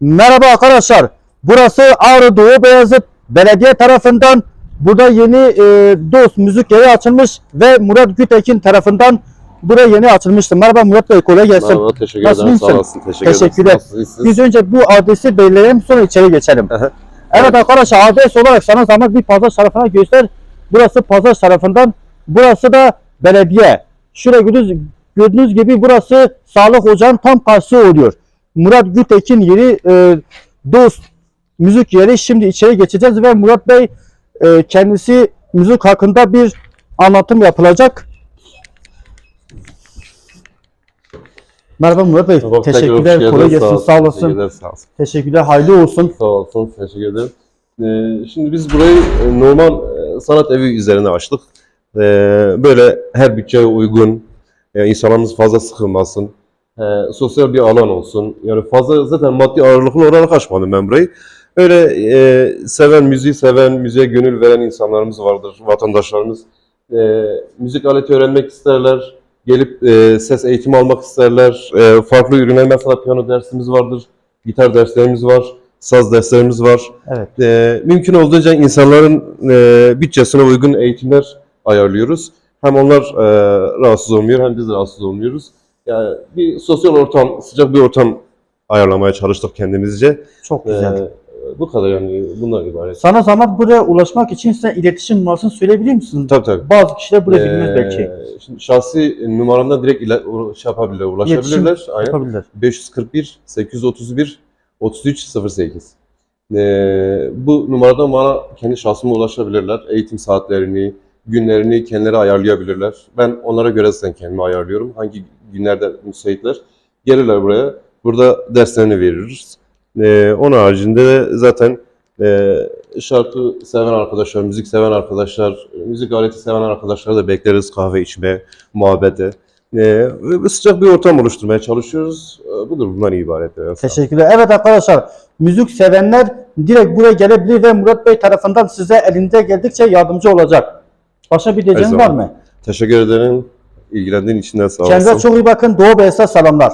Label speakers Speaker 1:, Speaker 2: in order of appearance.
Speaker 1: Merhaba arkadaşlar. Burası Ağrı Doğu Beyazıt Belediye tarafından burada yeni e, Dost Müzik Yeri açılmış ve Murat Gütekin tarafından buraya yeni açılmıştı. Merhaba Murat Bey kolay gelsin.
Speaker 2: Merhaba, teşekkür
Speaker 1: Nasılsın,
Speaker 2: ederim. Sağ
Speaker 1: iyisin?
Speaker 2: olasın. Teşekkür.
Speaker 1: Teşekkürler.
Speaker 2: Nasılsınız?
Speaker 1: Biz önce bu adresi belirleyelim sonra içeri geçelim.
Speaker 2: Aha.
Speaker 1: Evet arkadaşlar adres olarak sana zahmet bir pazar tarafına göster. Burası pazar tarafından. Burası da belediye. Şuraya gördüğünüz, gördüğünüz gibi burası sağlık ocağının tam karşısı oluyor. Murat Gütekin yeri e, dost müzik yeri. Şimdi içeri geçeceğiz ve Murat Bey e, kendisi müzik hakkında bir anlatım yapılacak. Merhaba Murat Bey.
Speaker 2: Tekrar
Speaker 1: Teşekkürler. Kolay gelsin.
Speaker 2: Sağ
Speaker 1: olasın.
Speaker 2: Teşekkürler, sağ.
Speaker 1: Teşekkürler. Hayırlı olsun.
Speaker 2: Sağ olsun. Teşekkür ederim. Ee, şimdi biz burayı e, normal e, sanat evi üzerine açtık. Ee, böyle her bütçeye uygun, e, insanlarımız fazla sıkılmasın, e, sosyal bir alan olsun. Yani fazla zaten maddi ağırlıklı olarak açmadım ben burayı. Öyle e, seven, müziği seven, müziğe gönül veren insanlarımız vardır, vatandaşlarımız. E, müzik aleti öğrenmek isterler, gelip e, ses eğitimi almak isterler. E, farklı ürünler, mesela piyano dersimiz vardır, gitar derslerimiz var, saz derslerimiz var.
Speaker 1: Evet.
Speaker 2: E, mümkün olduğunca insanların e, bütçesine uygun eğitimler ayarlıyoruz. Hem onlar e, rahatsız olmuyor hem biz rahatsız olmuyoruz. Yani bir sosyal ortam, sıcak bir ortam ayarlamaya çalıştık kendimizce.
Speaker 1: Çok güzel.
Speaker 2: E, bu kadar yani bundan ibaret.
Speaker 1: Sana zahmet buraya ulaşmak için sen iletişim numarasını söyleyebilir misin?
Speaker 2: Tabii tabii.
Speaker 1: Bazı kişiler buraya bilmez
Speaker 2: Ee,
Speaker 1: belki.
Speaker 2: Şimdi şahsi numaramdan direkt ile, u- şey yapabilirler, ulaşabilirler. Aynen.
Speaker 1: Yapabilirler.
Speaker 2: 541 831 33 08. Ee, bu numaradan bana kendi şahsıma ulaşabilirler. Eğitim saatlerini, günlerini kendileri ayarlayabilirler. Ben onlara göre zaten kendimi ayarlıyorum. Hangi günlerde müsaitler. Gelirler buraya. Burada derslerini veririz. Ee, onun haricinde de zaten e, şarkı seven arkadaşlar, müzik seven arkadaşlar, müzik aleti seven arkadaşları da bekleriz kahve içmeye, muhabbete. Ee, sıcak bir ortam oluşturmaya çalışıyoruz. Ee, budur bundan ibaret.
Speaker 1: Teşekkürler. Evet arkadaşlar müzik sevenler direkt buraya gelebilir ve Murat Bey tarafından size elinde geldikçe yardımcı olacak. Başka bir diyeceğiniz var mı?
Speaker 2: Teşekkür ederim. İlgilendiğin için de sağ
Speaker 1: Kendinize
Speaker 2: olasın.
Speaker 1: çok iyi bakın. Doğu Beyaz'a selamlar.